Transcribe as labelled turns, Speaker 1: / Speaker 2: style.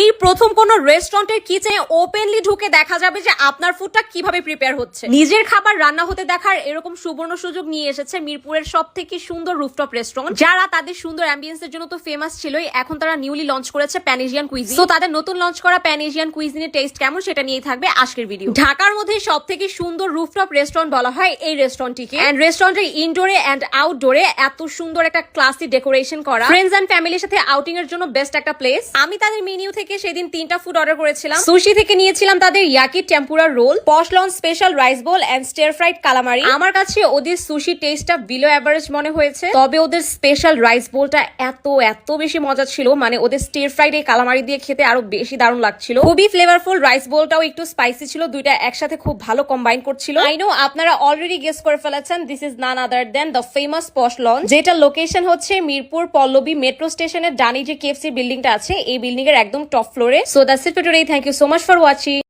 Speaker 1: এই প্রথম কোন রেস্টুরেন্টের কিচেনে ওপেনলি ঢুকে দেখা যাবে যে আপনার ফুডটা কিভাবে প্রিপেয়ার হচ্ছে নিজের খাবার রান্না হতে দেখার এরকম সুবর্ণ সুযোগ নিয়ে এসেছে মিরপুরের সব থেকে সুন্দর রুফটপ রেস্টুরেন্ট যারা তাদের সুন্দর অ্যাম্বিয়েন্সের জন্য তো ফেমাস ছিলই এখন তারা নিউলি লঞ্চ করেছে প্যানেশিয়ান কুইজিন তো তাদের নতুন লঞ্চ করা প্যানেশিয়ান কুইজিনের টেস্ট কেমন সেটা নিয়েই থাকবে আজকের ভিডিও ঢাকার মধ্যে সব থেকে সুন্দর রুফটপ রেস্টুরেন্ট বলা হয় এই রেস্টুরেন্টটিকে অ্যান্ড রেস্টুরেন্টের ইনডোরে অ্যান্ড আউটডোরে এত সুন্দর একটা ক্লাসি ডেকোরেশন করা ফ্রেন্ডস অ্যান্ড ফ্যামিলির সাথে আউটিং এর জন্য বেস্ট একটা প্লেস আমি তাদের মেনিউ থেকে সেদিন তিনটা ফুড অর্ডার করেছিলাম সুশি থেকে নিয়েছিলাম তাদের yaki tempura roll পশলন special rice bowl and stir fried calamari আমার কাছে ওদের সুশি টেস্টটা বিলো অ্যাভারেজ মনে হয়েছে তবে ওদের স্পেশাল রাইস বোলটা এত এত বেশি মজা ছিল মানে ওদের স্টেয়ার ফ্রাইড এই কালামারি দিয়ে খেতে আরো বেশি দারুণ লাগছিল খুবই ফ্লেভারফুল রাইস বোলটাও একটু স্পাইসি ছিল দুইটা একসাথে খুব ভালো কম্বাইন করছিল আই নো আপনারা অলরেডি গেস করে ফেলেছেন this is none other than the famous পশলন যেটা লোকেশন হচ্ছে মিরপুর পল্লবী মেট্রো স্টেশনের ডানি যে কেফসি বিল্ডিংটা আছে এই বিল্ডিং এর একদম top floor. So that's it for today. Thank you so much for watching.